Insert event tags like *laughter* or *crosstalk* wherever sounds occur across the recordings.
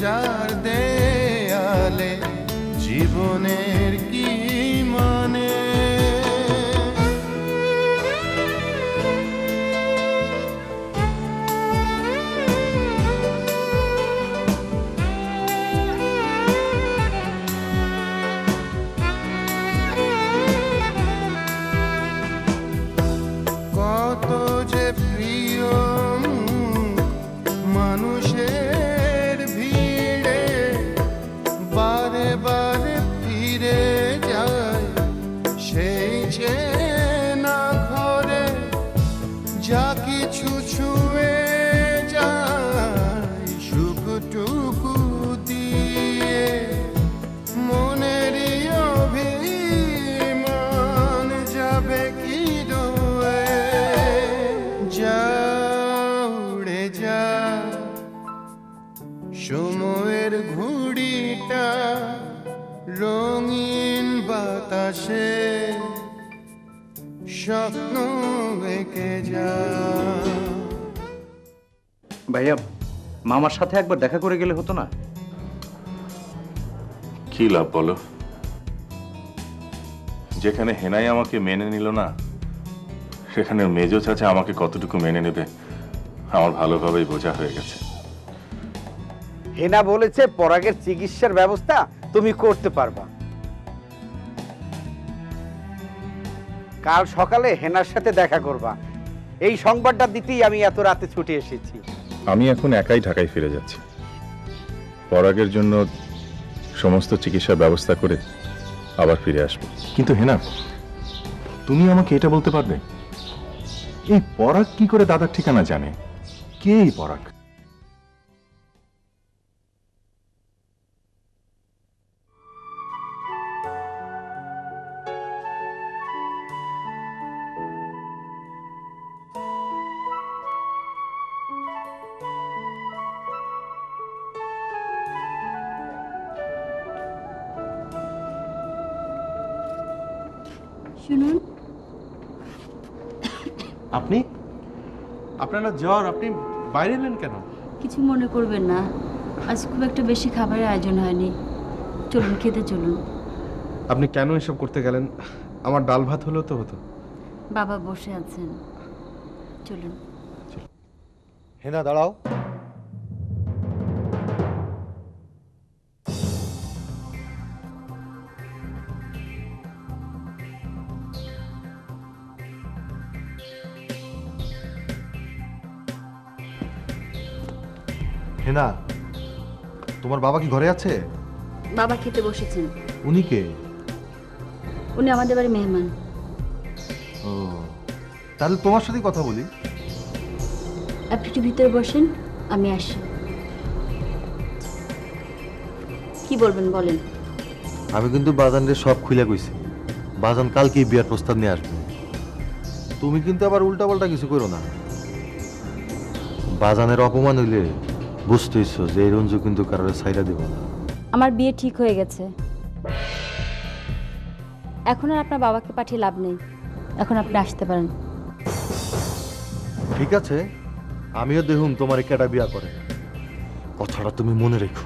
চার দেয়ালে জীবনের মামার সাথে একবার দেখা করে গেলে হতো না? কি লাভ বলো? যেখানে হেনাই আমাকে মেনে নিল না সেখানে মেজো চাচা আমাকে কতটুকু মেনে নেবে আমার ভালোভাবেই বোঝা হয়ে গেছে। হেনা বলেছে পরাগের চিকিৎসার ব্যবস্থা তুমি করতে পারবা। কাল সকালে হেনার সাথে দেখা করবা। এই সংবাদটা দিতেই আমি এত রাতে ছুটে এসেছি। আমি এখন একাই ঢাকায় ফিরে যাচ্ছি। পরাগের জন্য সমস্ত চিকিৎসার ব্যবস্থা করে আবার ফিরে আসব। কিন্তু হেনা, তুমি আমাকে এটা বলতে পারবে? এই পরাগ কি করে দাদার ঠিকানা জানে? কে এই পরাগ? শুনুন। আপনি? আপনার জ্বর আপনি বাইরে এলেন কেন? কিছু মনে করবেন না। আজ খুব একটা বেশি খাবারের আয়োজন হয়নি। চলুন খেতে চলুন। আপনি কেন এসব করতে গেলেন? আমার ডাল ভাত হলেও তো হতো। বাবা বসে আছেন। চলুন। হেনা দাঁড়াও। হেনা তোমার বাবা কি ঘরে আছে? বাবা খেতে বসেছেন। উনি কে? উনি আমাদের বাড়ি মেহমান। ও তাহলে তোমার সাথে কথা বলি। আপনি একটু ভিতরে বসেন আমি আসি। কি বলবেন বলেন? আমি কিন্তু বাজানের সব খুলে কইছি। বাজান কালকেই বিয়ার প্রস্তাব নিয়ে আসবে। তুমি কিন্তু আবার উল্টাপাল্টা কিছু করো না। বাজানের অপমান হইলে বুঝতেইছো যে এই রঞ্জু কিন্তু কারোর সাইরা দেব না। আমার বিয়ে ঠিক হয়ে গেছে। এখন আর আপনার বাবাকে পাঠিয়ে লাভ নেই। এখন আপনি আসতে পারেন। ঠিক আছে আমিও দেখুন তোমার একটা বিয়া করে। কথাটা তুমি মনে রেখো।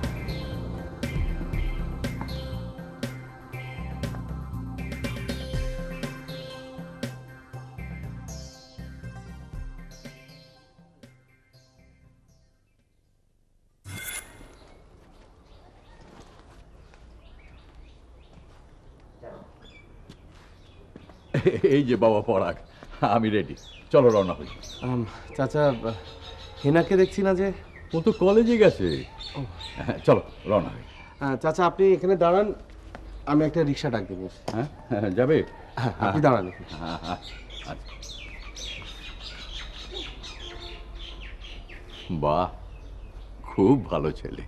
*laughs* এই যে বাবা পরাগ আমি রেডি চলো রওনা হই। চাচা হেনাকে দেখছি না যে? ও তো কলেজে গেছে। চলো রওনা হই। চাচা আপনি এখানে দাঁড়ান আমি একটা রিক্সা ডাক দেবো। হ্যাঁ হ্যাঁ, যাবে? হ্যাঁ আপনি দাঁড়ান হ্যাঁ, হ্যাঁ, আচ্ছা। বাহ খুব ভালো ছেলে।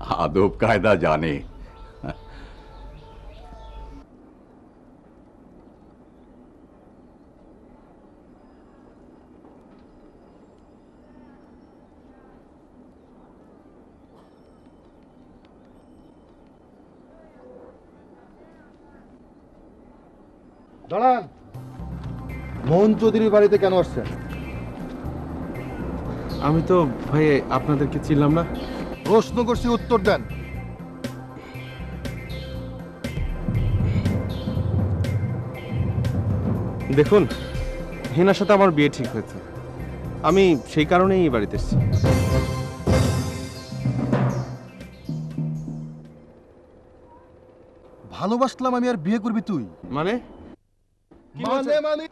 আদব কায়দা জানে। দাঁড়ান। মোহন চৌধুরীর বাড়িতে কেন আসছেন? আমি তো ভাই আপনাদেরকে চিনলাম না। প্রশ্ন করছি উত্তর দেন। দেখুন হেনার সাথে আমার বিয়ে ঠিক হয়েছে। আমি সেই কারণেই এই বাড়িতে এসেছি। ভালোবাসলাম আমি আর বিয়ে করবি তুই। মানে? মানে মানে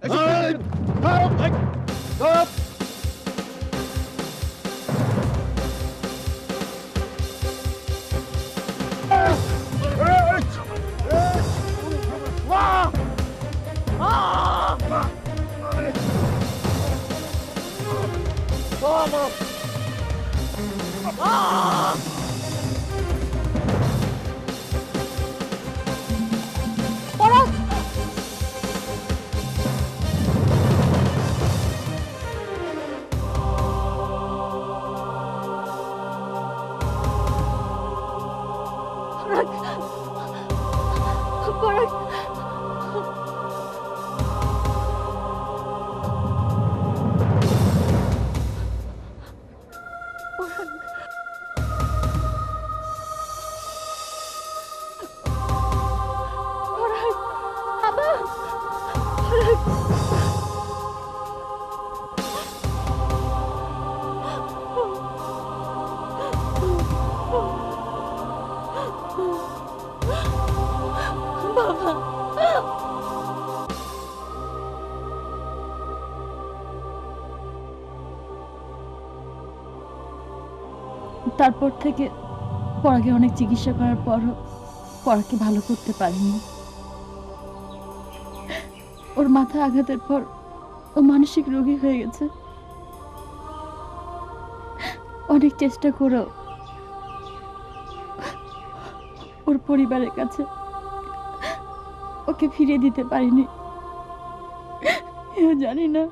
তারপর থেকে পরাকে অনেক চিকিৎসা করার পরও পরাকে ভালো করতে পারিনি। ওর মাথা আঘাতের পর ও মানসিক রোগী হয়ে গেছে। অনেক চেষ্টা করেও ওর পরিবারের কাছে ওকে ফিরিয়ে দিতে পারিনি। জানি না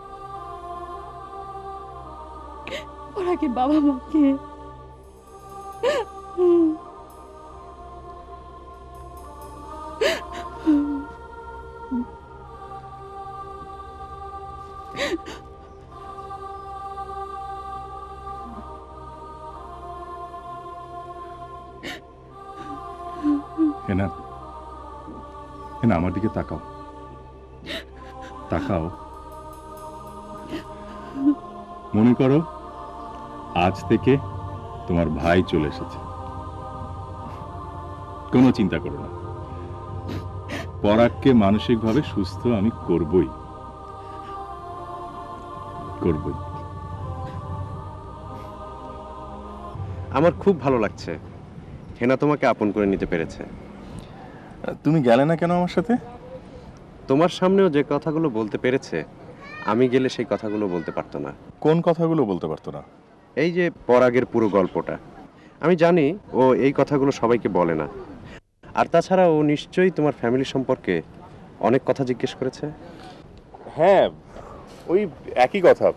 ওরা কি। বাবা মাকে করো। আজ থেকে তোমার ভাই চলে এসেছে। কোনো চিন্তা করো না। পরাগকে মানসিকভাবে সুস্থ আমি করবই। করবই। আমার খুব ভালো লাগছে। হেনা তোমাকে আপন করে নিতে পেরেছে। তুমি গেলে না কেন আমার সাথে? তোমার সামনেও যে কথাগুলো বলতে পেরেছে আমি গেলে সেই কথাগুলো বলতে পারতো না। কোন কথাগুলো বলতে পারতো না? এই যে পরাগের পুরো গল্পটা। আমি জানি ও এই কথাগুলো সবাইকে বলে না। আর তাছাড়া ও নিশ্চয়ই তোমার ফ্যামিলি সম্পর্কে অনেক কথা জিজ্ঞেস করেছে। হ্যাঁ ওই একই কথা।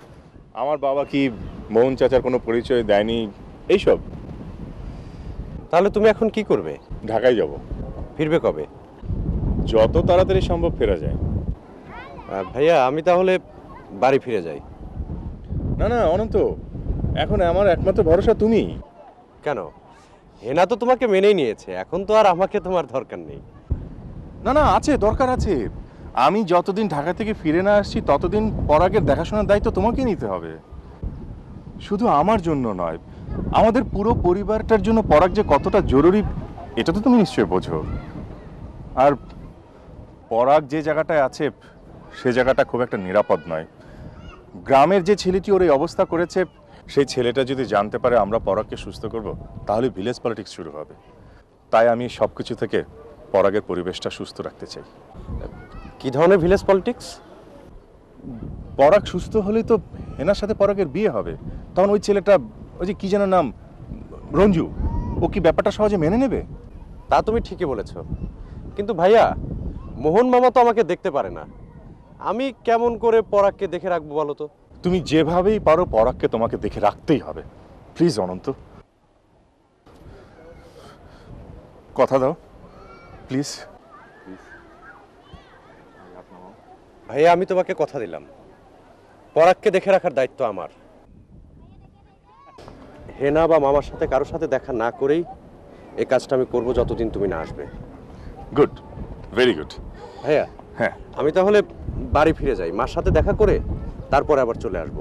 আমার বাবা কি মোহন চাচার কোনো পরিচয় দেয়নি? এইসব। তাহলে তুমি এখন কি করবে? ঢাকায় যাব। ফিরবে কবে? যত তাড়াতাড়ি সম্ভব ফেরা যায়। ভাইয়া আমি তাহলে বাড়ি ফিরে যাই। না না অনন্ত এখন আমার একমাত্র ভরসা তুমি। কেন? হেনা তো তোমাকে মেনেই নিয়েছে এখন তো আর আমাকে তোমার দরকার নেই। না না আছে দরকার আছে। আমি যতদিন ঢাকা থেকে ফিরে না আসছি ততদিন পরাগের দেখাশোনার দায়িত্ব তোমাকে নিতে হবে। শুধু আমার জন্য নয় আমাদের পুরো পরিবারটার জন্য পরাগ যে কতটা জরুরি এটা তো তুমি নিশ্চয়ই বোঝো। আর পরাগ যে জায়গাটায় আছে সে জায়গাটা খুব একটা নিরাপদ নয়। গ্রামের যে ছেলেটি ওর এই অবস্থা করেছে সেই ছেলেটা যদি জানতে পারে আমরা পরাগকে সুস্থ করব তাহলে ভিলেজ পলিটিক্স শুরু হবে। তাই আমি সব কিছু থেকে পরাগের পরিবেশটা সুস্থ রাখতে চাই। কি ধরনের ভিলেজ পলিটিক্স? পরাগ সুস্থ হলেই তো হেনার সাথে পরাগের বিয়ে হবে। তখন ওই ছেলেটা ওই যে কি যেন নাম রঞ্জু ও কি ব্যাপারটা সহজে মেনে নেবে? তা তুমি ঠিকই বলেছ। কিন্তু ভাইয়া মোহন মামা তো আমাকে দেখতে পারে না। আমি কেমন করে পরাগকে দেখে রাখব বলো তো? তুমি যেভাবেই পারো পরাগকে তোমাকে দেখে রাখতেই হবে। প্লিজ অনন্ত। কথা দাও। প্লিজ ভাইয়া আমি তোমাকে কথা দিলাম। পরাগকে দেখে রাখার দায়িত্ব আমার। হেনা বা মামার সাথে কারোর সাথে দেখা না করেই এই কাজটা আমি করব যতদিন তুমি না আসবে। গুড ভেরি গুড ভাইয়া হ্যাঁ। আমি তাহলে বাড়ি ফিরে যাই। মার সাথে দেখা করে তারপরে আবার চলে আসব।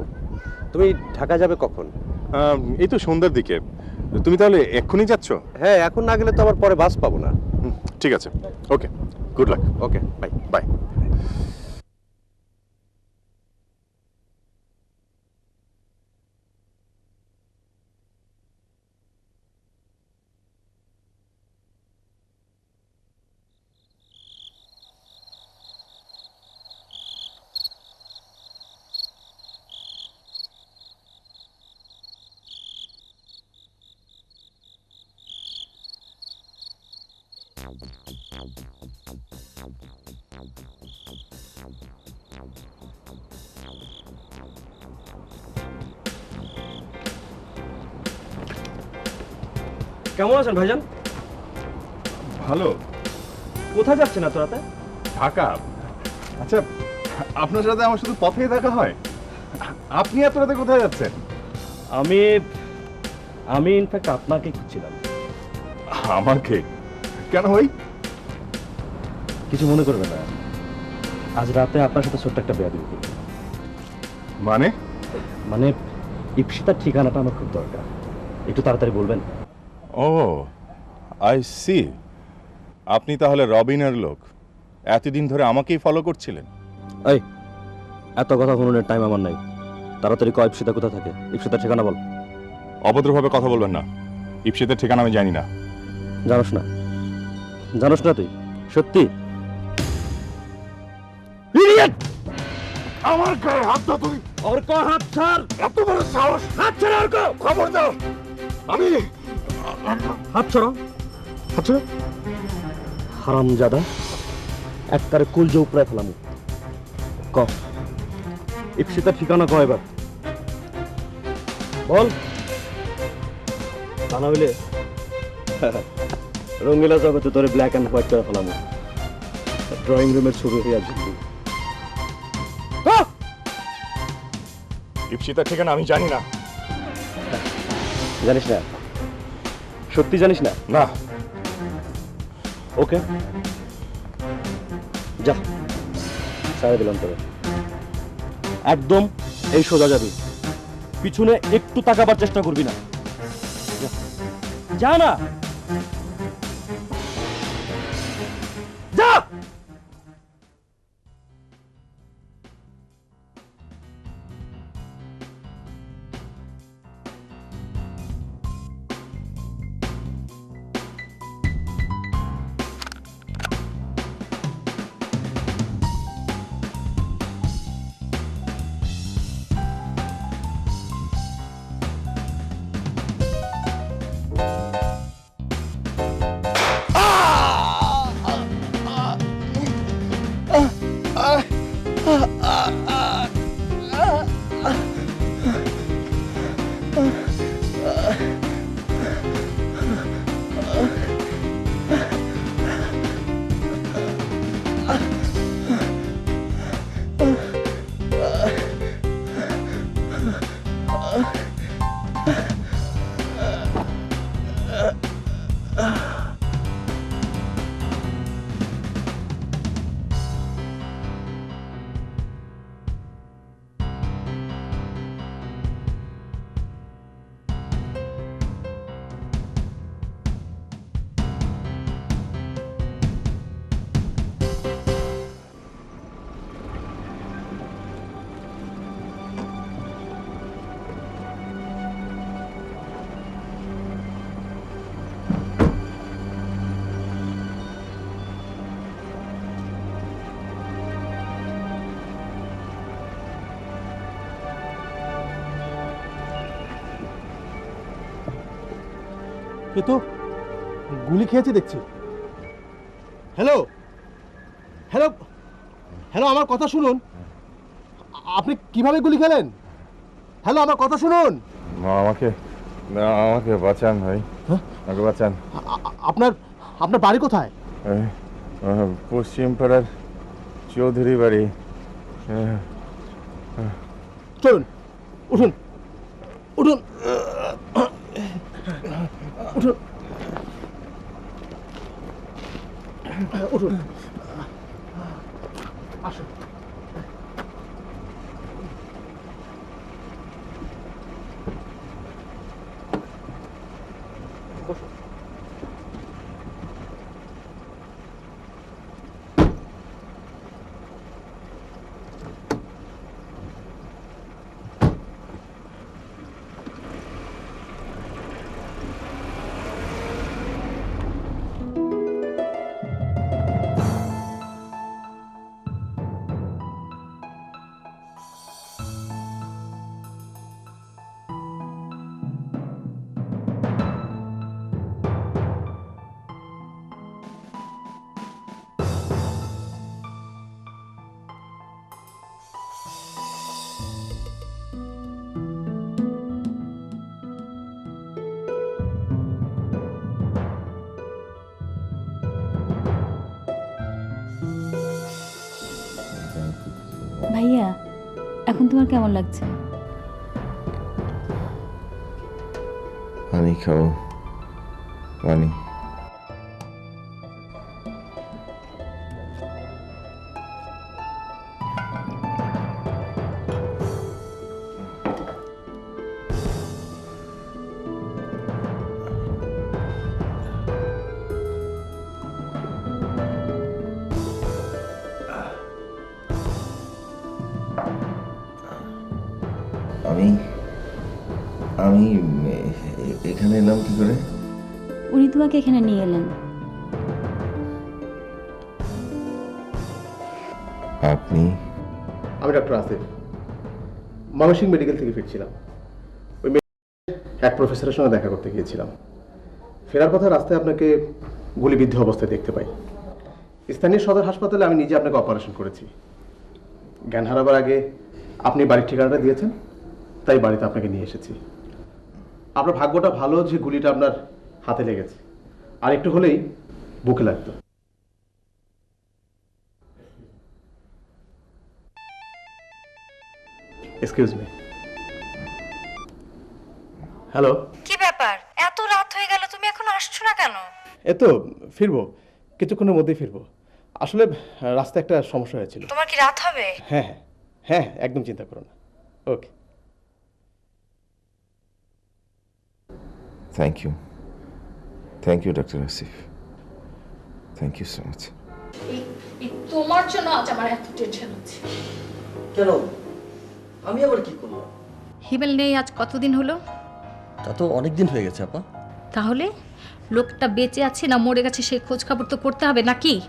তুমি ঢাকা যাবে কখন? এই তো সন্ধ্যার দিকে। তুমি তাহলে এক্ষুনি যাচ্ছ? হ্যাঁ এখন না গেলে তো আবার পরে বাস পাবো না। ঠিক আছে। Okay good luck okay bye bye কেমন আছেন ভাইজান? ভালো। কোথায় যাচ্ছেন এত রাতে? ঢাকা। আচ্ছা আপনার সাথে আমার শুধু পথেই দেখা হয়? আপনি এত রাতে কোথায় যাচ্ছেন? আমি আমি ইনফ্যাক্ট আপনাকে খুঁজছিলাম। আমাকে? কেন হই কিছু মনে করবেন না। আজ রাতে আপনার সাথে ছোট্ট একটা বেয়াদি করব মানে? মানে ইপসিতার ঠিকানাটা আমার খুব দরকার। একটু তাড়াতাড়ি বলবেন। ও আই সি আপনি তাহলে রবিনের লোক। এতদিন ধরে আমাকেই ফলো করছিলেন। এই এত কথা শুনুনের টাইম আমার নাই। তাড়াতাড়ি কয় ইপসিতা কোথা থাকে? ইপসিতার ঠিকানা বল। অভদ্রভাবে কথা বলবেন না। ইপসিতের ঠিকানা আমি জানি না। জানোস না। জানোস না তুই? সত্যি? আমার গায়ে হাত দাও তুমি। ওর ক হাত ছাড় এত বড় সাহস। হাত ছাড় ওর ক খবর দাও। আমি হাত ছাড়ো। আচ্ছা হারাম জাদা একটারে কুলজে উপরে ফেলাম। ক। ইপসিতার ঠিকানা কয় এবার? বল। তা না হইলে রঙ্গিলা জগতে তোরে ব্ল্যাক অ্যান্ড হোয়াইট করে ফেলাম। ড্রয়িং রুমের ছবি হয়ে আসবে ইপসিতার ঠিকানা আমি জানি না। জানিস না? সত্যি জানিস না? না। ওকে। যা। সারা দিলাম তবে একদম এই সোজা যাবি। পিছনে একটু তাকাবার চেষ্টা করবি না। যা না! এ তো গুলি খেয়েছে দেখছি। হ্যালো হ্যালো হ্যালো আমার কথা শুনুন। আপনি কীভাবে গুলি খেলেন? হ্যালো আমার কথা শুনুন। আমাকে আমাকে বাঁচান ভাই। হ্যাঁ? আমাকে বাঁচান। আপনার আপনার বাড়ি কোথায়? পশ্চিম পাড়ার চৌধুরী বাড়ি চলুন উঠুন। উঠুন। উঠুন উঠুন আসুন ভাইয়া এখন তোমার কেমন লাগছে? পানি খাও। পানি। তোমাকে এখানে নিয়ে এলেন। আপনি? আমি ডক্টর আসিফ। ময়মনসিংহ মেডিকেল থেকে ফিরছিলাম। ওই মেডিকেলের এক প্রফেসরের সঙ্গে দেখা করতে গিয়েছিলাম। ফেরার কথা রাস্তায় আপনাকে গুলিবিদ্ধ অবস্থায় দেখতে পাই। স্থানীয় সদর হাসপাতালে আমি নিজে আপনাকে অপারেশন করেছি। জ্ঞান হারাবার আগে আপনি বাড়ির ঠিকানাটা দিয়েছেন তাই বাড়িতে আপনাকে নিয়ে এসেছি। আপনার ভাগ্যটা ভালো যে গুলিটা আপনার হাতে লেগেছে। আর একটু হলেই বুকে লাগতো। এক্সকিউজ মি হ্যালো কি ব্যাপার? এত রাত হয়ে গেল তুমি এখন আসছো না কেন? এ তো ফিরবো। কিছুক্ষণের মধ্যেই ফিরবো। আসলে রাস্তায় একটা সমস্যা হয়েছিল। তোমার কি রাত হবে? হ্যাঁ হ্যাঁ হ্যাঁ একদম চিন্তা করো না। Okay thank you thank you doctor Asif thank you so much তোমার জন্য আজ আমার এত টেনশন হচ্ছে। কেন? আমি আবার কি করলাম? হিমেল নেই আজ কতদিন হলো? তা তো অনেক দিন হয়ে গেছে আপা। তাহলে? লোকটা বেঁচে আছে না মরে গেছে সেই খোঁজ খবর তো করতে হবে নাকি?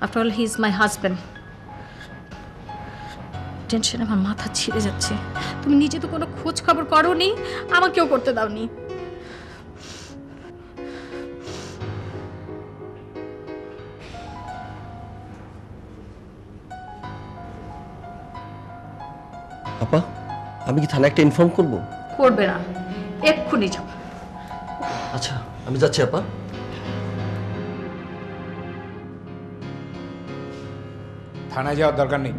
After all he is my husband tension আমার মাথা ছিঁড়ে যাচ্ছে। তুমি নিজে তো কোনো খোঁজ খবর করোনি আমাকেও করতে দাওনি। আমি কি থানায় একটা ইনফর্ম করব? করবে না। এক্ষুনি যাও। আচ্ছা আমি যাচ্ছি আপা। থানায় যাওয়ার দরকার নেই।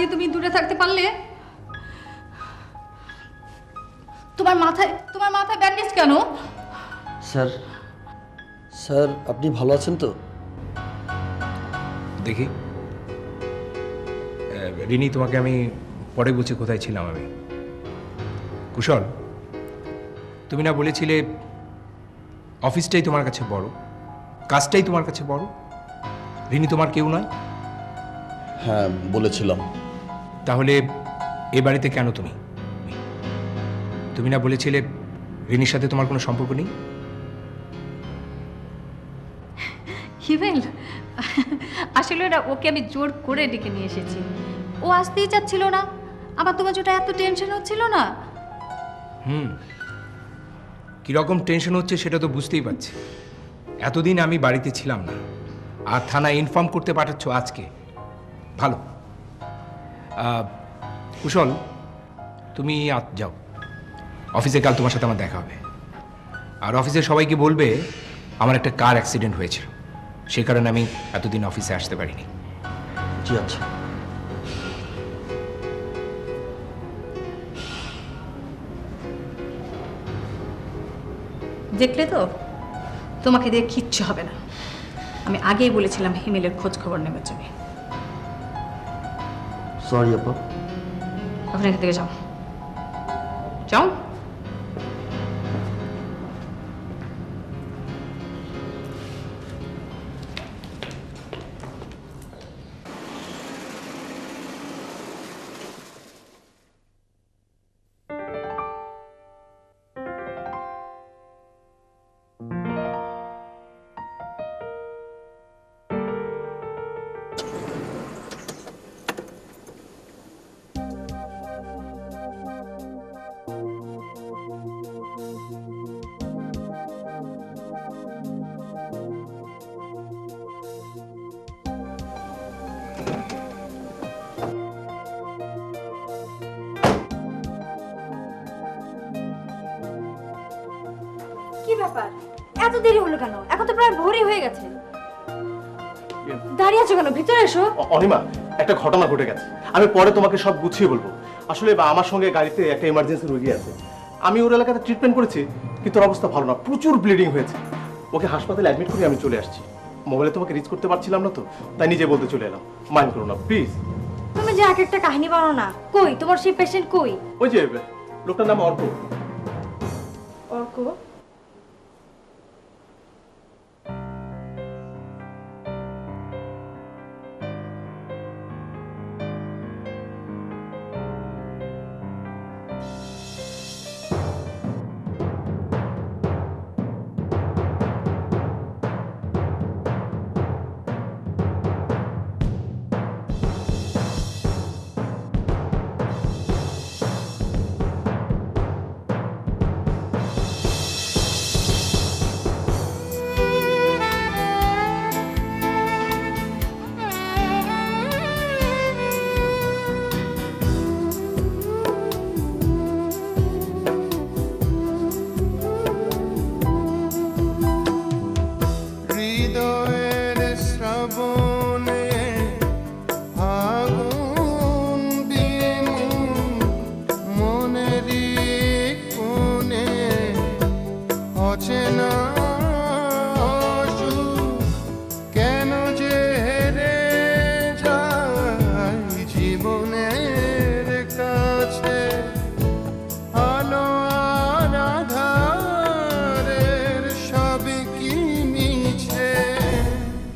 দিয়ে তুমি দূরে থাকতে পারলে? তোমার মাথায় তোমার মাথায় ব্যান্ডেজ কেন? স্যার স্যার আপনি ভালো আছেন তো? দেখি। রিনি তোমাকে আমি পরে বলছি কোথায় ছিলাম আমি। কুশল তুমি না বলেছিলে অফিসটাই তোমার কাছে বড় কাজটাই তোমার কাছে বড়। রিনি তোমার কেউ নয়? হ্যাঁ বলেছিলাম। তাহলে এ বাড়িতে কেন তুমি? তুমি না বলেছিলে রিনির সাথে তোমার কোনো সম্পর্ক নেই? হিমেল আসলে না ওকে আমি জোর করে ডেকে নিয়ে এসেছি। ও আসতেই চাচ্ছিল না। আমার তোমার যেটা এত টেনশন হচ্ছিল না। হুম। কীরকম টেনশন হচ্ছে সেটা তো বুঝতেই পারছি। এতদিন আমি বাড়িতে ছিলাম না। আর থানায় ইনফর্ম করতে পাঠাচ্ছ আজকে। ভালো। কুশল তুমি আজ যাও। অফিসে কাল তোমার সাথে আমার দেখা হবে। আর অফিসে সবাইকে বলবে আমার একটা কার অ্যাক্সিডেন্ট হয়েছিল। সে কারণে আমি এতদিন অফিসে আসতে পারিনি। জি আচ্ছা। দেখলে তো? তোমাকে দিয়ে কিচ্ছু হবে না। আমি আগেই বলেছিলাম হিমেলের খোঁজ খবর নেবার জন্য। সরি আপা এখন এখান থেকে যাও যাও দেরি হলো কেন? এখন তো প্রায় ভোরই হয়ে গেছে। দাঁড়িয়ে আছো কেন? ভিতরে এসো। অনিমা একটা ঘটনা ঘটে গেছে। আমি পরে তোমাকে সব গুছিয়ে বলব। আসলে আমার সঙ্গে গাড়িতে একটা ইমার্জেন্সি রোগী আছে। আমি ওর এলাকাতে ট্রিটমেন্ট করেছি কিন্তু ওর অবস্থা ভালো না। প্রচুর ব্লিডিং হয়েছে। ওকে হাসপাতালে অ্যাডমিট করে আমি চলে আসছি। মোবাইলে তোমাকে রিচ করতে পারছিলাম না তো তাই নিজে বলতে চলে এলাম। মাইন্ড করো না প্লিজ তুমি যে এক একটা কাহিনী বানো না কই? তোমার সেই পেশেন্ট কই? ওই যে লোকটার নাম অর্ক। অর্ক?